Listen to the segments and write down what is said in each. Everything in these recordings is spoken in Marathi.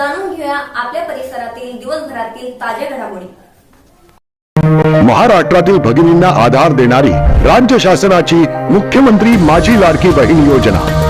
जाणून घेऊया आपल्या परिसरातील दिवसभरातील ताज्या घडामोडी. महाराष्ट्रातील भगिनींना आधार देणारी राज्य शासनाची मुख्यमंत्री माझी लाडकी बहीण योजना.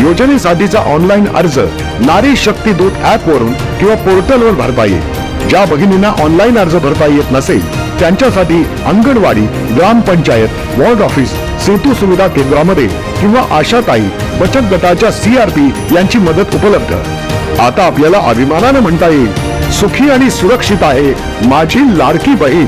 योजनेसाठीचा ऑनलाईन अर्ज नारी शक्ती दूत ऍप वरून किंवा पोर्टलवर भरता येईल. ज्या भगिनींना ऑनलाईन अर्ज भरता येत नसेल त्यांच्यासाठी अंगणवाडी ग्रामपंचायत वॉर्ड ऑफिस सेतू सुविधा केंद्रामध्ये किंवा आशाताई बचत गटाच्या सीआरपी यांची मदत उपलब्ध. आता आपल्याला अभिमानानं म्हणता येईल सुखी आणि सुरक्षित आहे माझी लाडकी बहीण.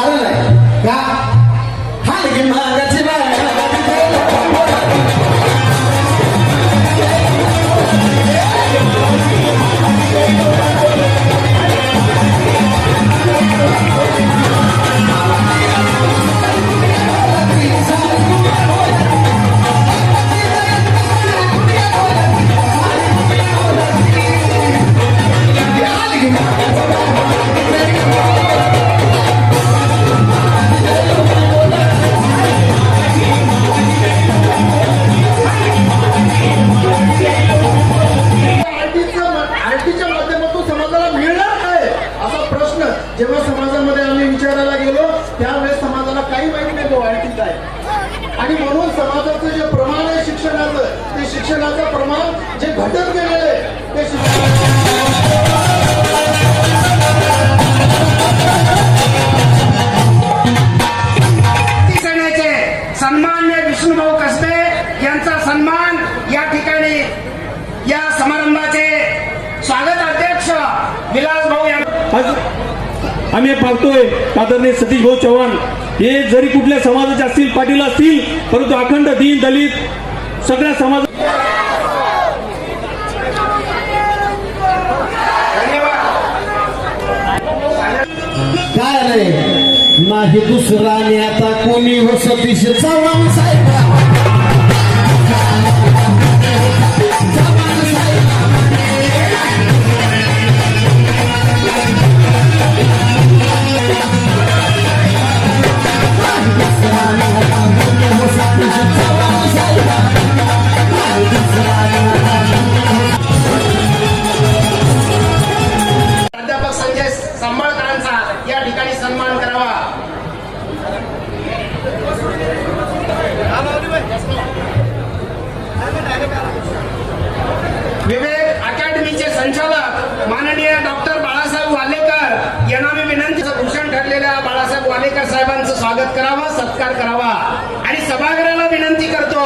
कारण आहे आणि म्हणून समाजाचं जे प्रमाण आहे शिक्षणाचं ते शिक्षणाचं प्रमाण जे घटक गेलेलं आहे ते शिक्षण सेनेचे सन्मान्य विष्णुभाऊ कसबे यांचा सन्मान या ठिकाणी या समारंभाचे स्वागत अध्यक्ष विलास भाऊ यांना आज आम्ही हे पाहतोय आदरणीय सतीश भाऊ चव्हाण. हे जरी कुठल्या समाजाचे असतील पाटील असतील परंतु अखंड दीन दलित सगळ्या समाज काय रे? नाही दुसरा आणि कोणी हो सतीश चव्हाण साहेब. माननीय डॉक्टर बाळासाहेब वालेकर यांना मी विनंती भूषण ठरलेल्या बाळासाहेब वालेकर साहेबांचं स्वागत करावं सत्कार करावा. आणि सभागृहाला विनंती करतो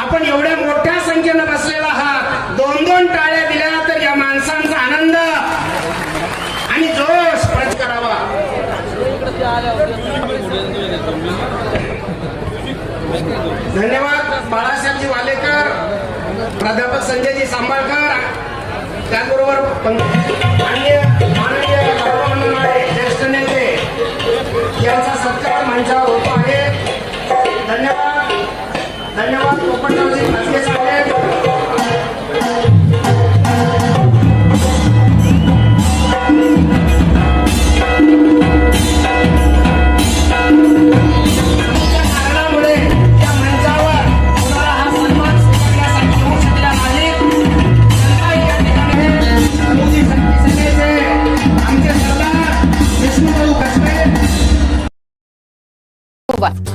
आपण एवढ्या मोठ्या संख्येनं बसलेला आहात. दोन दोन टाळ्या दिल्या तर या माणसांचा आनंद आणि जोश प्रच करावा. धन्यवाद बाळासाहेबजी वालेकर प्राध्यापक संजयजी सांबाळकर. त्याचबरोबर पं- माननीय माननीय ज्येष्ठ नेते यांचा सत्कार मंचावर होतो आहे. धन्यवाद. धन्यवाद पोपटरावजी खासगे साहेब.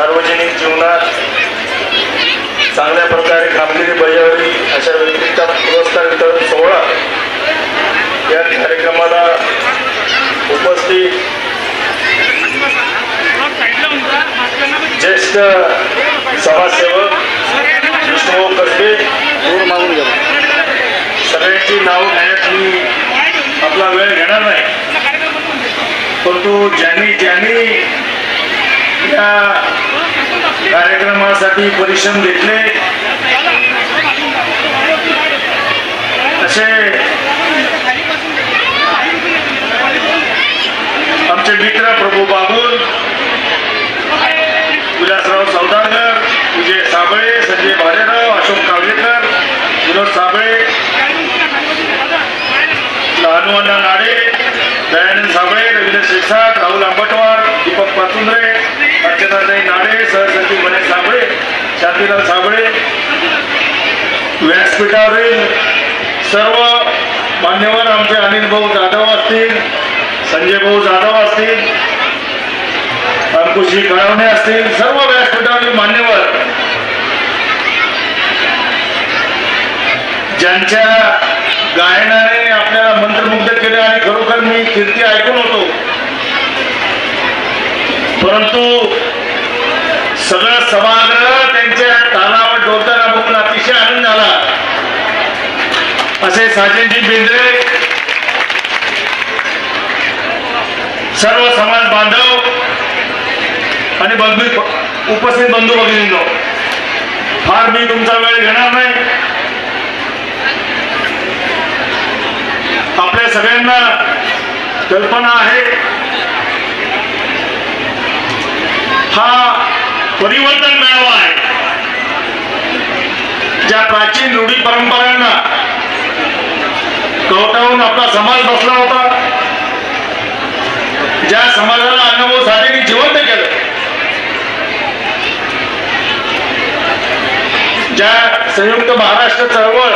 सार्वजनिक जीवनात चांगल्या प्रकारे कामगिरी बजावली अशा व्यक्तींचा पुरस्कार वितरण सोहळा या कार्यक्रमाला उपस्थित ज्येष्ठ समाजसेवक विष्णू कसबे दूर मागून गेलो. सगळ्यांची नावं घेण्यात मी आपला वेळ घेणार नाही. परंतु ज्यांनी ज्यांनी या कार्यक्रमासाठी परिश्रम घेतले. असे आमचे मित्र प्रभू बाबूल विलासराव सौदागर विजय साबळे संजय भालेराव अशोक कावलेकर विनोद साबळे लहानुअण्णा नाडे दयानंद साबळे रवींद्र शिरसाट राहुल आंबटवार दीपक पाचुंद्रे अर्चनाताई नाडे सहसचिव गणेश साबळे शांतीलाल साबळे व्यासपीठावरील सर्व मान्यवर आमचे अनिल भाऊ जाधव असतील संजय भाऊ जाधव असतील अंकुशी कळवणे असतील सर्व व्यासपीठावरील मान्यवर. ज्यांच्या गायनाने आपल्याला मंत्रमुग्ध केले आणि खरोखर मी कीर्ती ऐकून होतो. परंतु सगळं सभागृह त्यांच्या तालावर डोलताना बघून अतिशय आनंद झाला. असे साजनजी बेंद्रे सर्व समाज बांधव आणि बंधू उपस्थित बंधू भगिनींनो फार मी तुमचा वेळ घेणार नाही. आपल्या सगळ्यांना कल्पना आहे. हा परिवर्तन मेळावा आहे. ज्या प्राचीन रूढी परंपरांना कवटावून आपला समाज बसला होता ज्या समाजाला अण्णाभाऊ साठेने जिवंत केलं ज्या संयुक्त महाराष्ट्र चळवळ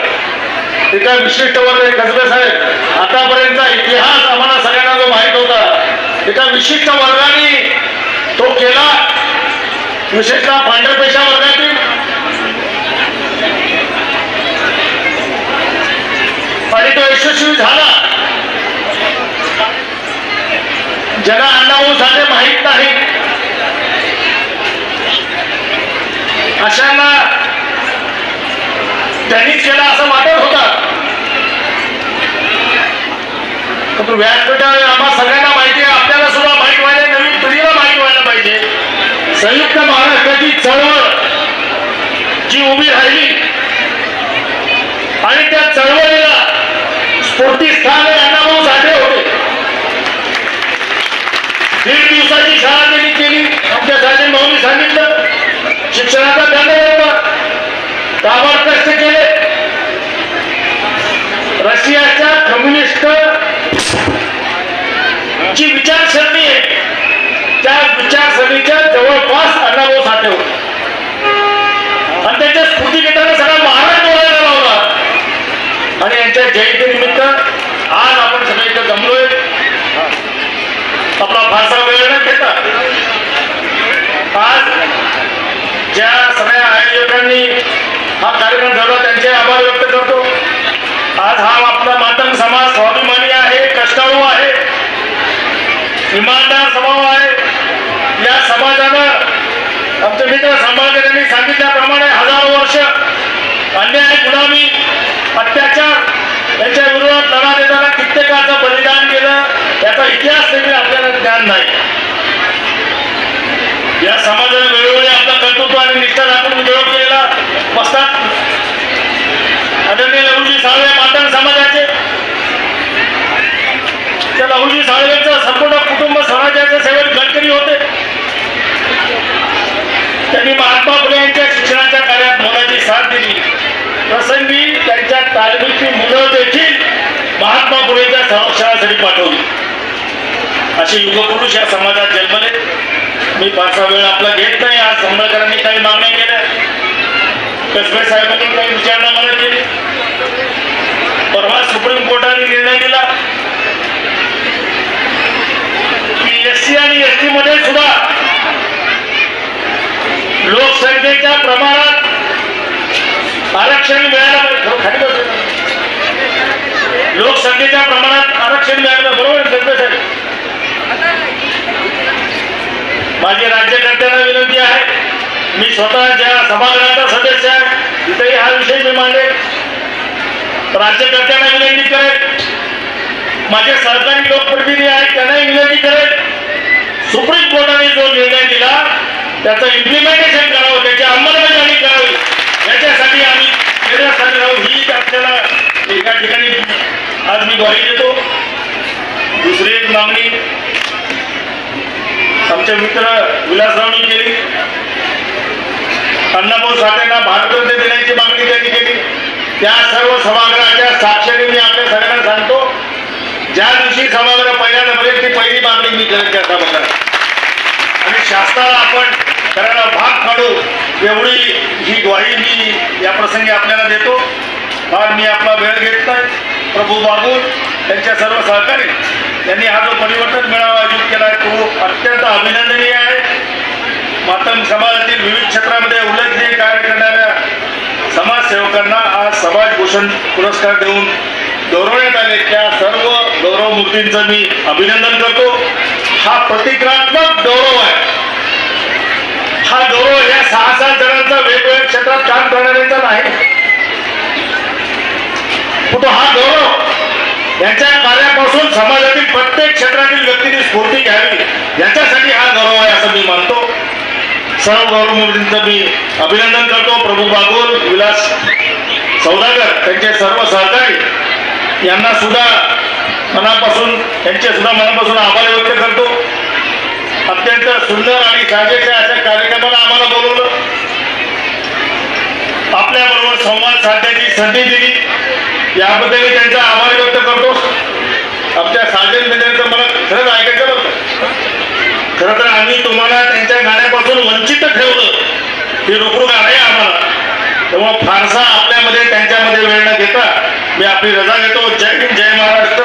एका विशिष्ट वर्ग कसबे साहेब. आतापर्यंतचा इतिहास आम्हाला सगळ्यांना जो माहीत होता एका विशिष्ट वर्गाने तो केला. विशेषतः पांढरपेशा वर्गातील. आणि तो यशस्वी झाला. ज्यांना अण्णाभाऊ साठे माहीत नाही. अशांना त्यांनीच केला असं वाटत होता. परंतु व्यासपीठावर आम्हा सगळ्यांना माहिती आहे आपल्याला सुद्धा माहीत व्हायला नवीन पिढीला माहीत व्हायला पाहिजे. संयुक्त महाराष्ट्राची चळवळ जी उभी राहिली आणि त्या चळवळीला स्फूर्तीस्थान अण्णाभाऊ साठे होते. दीड दिवसाची शाळा त्यांनी केली. आमच्या साठे भाऊनी सांगितलं शिक्षणाचा दंड होता. कामात कष्ट केले. रशियाच्या कम्युनिस्ट जी विचारसरणी आहे त्या विचारसरणीच्या जवळपास अण्णाभाऊ साठे होते आणि त्यांच्या स्फूर्तिगीताने सगळा महाराष्ट्र बोलायला लावला. आणि यांच्या जयंतीनिमित्त आज आपण सगळे इथं जमलोय. आपला फारसा वेळ न घेता आज ज्या सगळ्या आयोजकांनी हा कार्यक्रम झाला त्यांचे आभार व्यक्त करतो. आज हा आपला मातंग समाज स्वाभिमानी आहे कष्टाळू आहे. इमानदार स्वभाव आहे या समाजानं आमचे मित्र सांभाळकर यांनी सांगितल्याप्रमाणे हजारो वर्ष अन्याय गुलामी अत्याचार यांच्या विरोधात लढा देताना कित्येकाचं बलिदान केलं. याचा इतिहास देखील आपल्याला ज्ञान नाही. या समाजाने वेळोवेळी आपलं कर्तृत्व आणि निष्ठा दाखवून विरोध केलेला बसतात आदरणीय लहुजी साळवे मातंग समाजाचे. त्या लहुजी साळवेचं संपूर्ण कुटुंब स्वराज्याचे सेवेत गडकरी होते. त्यांनी महात्मा फुले यांच्या शिक्षणाच्या कार्यात मोलाची साथ दिली. प्रसंगी त्यांच्या तालमीची मुलं देखील महात्मा फुलेच्या संरक्षणासाठी पाठवली. असे युगपुरुष या समाजात जन्मले. मी फारसा वेळ आपला घेत नाही. आज संबळकरांनी काही मागण्या केल्या. कसबे साहेबांनी काही विचारणा मला केली. परवा सुप्रीम कोर्टाने निर्णय दिला की एस सी आणि एस टी मध्ये सुद्धा लोकसंख्येच्या प्रमाणात आरक्षण मिळायला पाहिजे. हो, लोकसंख्येच्या प्रमाणात आरक्षण मिळालं बरोबर आहे, माझी राज्यकर्त्यांना विनंती आहे. मी स्वतः ज्या सभागृहाचा सदस्य आहे तिथेही हा विषय मी मांडेल राज्यकर्त्यांना विनंती करेल माझे सरकारी लोकप्रतिनिधी आहेत त्यांनाही विनंती करेल सुप्रीम कोर्टाने जो निर्णय दिला त्याचं इम्प्लिमेंटेशन करावं त्याची अंमलबजावणी करावी. याच्यासाठी आम्ही केंद्रासाठी राहू ही आपल्याला एका ठिकाणी आज मी ग्वाही देतो. दुसरी एक मागणी आमचे मित्र विलासरावनी केली. अण्णाभाऊ साठेंना भारतरत्न देण्याची मागणी त्यांनी केली. त्या सर्व सभागृहाच्या साक्षरी मी आपल्या सगळ्यांना सांगतो ज्या दिवशी सभागृह पहिल्यांदा बरेल ती पहिली मागणी मी करेन त्या सभागृहात आणि शासनाला आपण करायला भाग पाडू एवढी ही ग्वाही मी या प्रसंगी आपल्याला देतो. आज मी आपला वेळ घेत नाही प्रभू बागुल त्यांच्या सर्व सहकारी त्यांनी हा जो परिवर्तन मेळावा आयोजित केला आहे तो अत्यंत अभिनंदनीय आहे. मातंग समाजातील विविध क्षेत्रामध्ये उल्लेखनीय कार्य करणाऱ्या समाजसेवकांना आज समाज भूषण पुरस्कार देऊन गौरवण्यात आले. त्या सर्व गौरवमूर्तींचं मी अभिनंदन करतो. हा प्रतिकात्मक गौरव आहे. हा गौरव या सहा सात जणांचा वेगवेगळ्या क्षेत्रात काम करणाऱ्यांचा नाही. तो हा गौरव? यांच्या कार्यापासून समाजातील प्रत्येक क्षेत्रातील व्यक्तीने स्फूर्ती घ्यावी. याच्यासाठी हा गौरव आहे असं मी मानतो. सर्व गौरवमूर्तींचं मी अभिनंदन करतो. प्रभू बागोल विलास सौदागर त्यांचे सर्व सहकारी यांना सुद्धा मनापासून त्यांचे सुद्धा मनापासून आभार व्यक्त करतो. अत्यंत सुंदर आणि साजेच्या अशा कार्यक्रमाला आम्हाला बोलवलं. आपल्याबरोबर संवाद साधण्याची संधी दिली. याबद्दल मी त्यांचा आभार व्यक्त करतो. आमच्या साजन मित्रांचं मला खरंच ऐकायचं बरं खरं तर आम्ही तुम्हाला त्यांच्या गाण्यापासून वंचित ठेवलं. हे रुकरुक आहे आम्हाला. तेव्हा फारसा आपल्यामध्ये त्यांच्यामध्ये वेळ न घेता मी आपली रजा घेतो. जय हिंद जय महाराष्ट्र.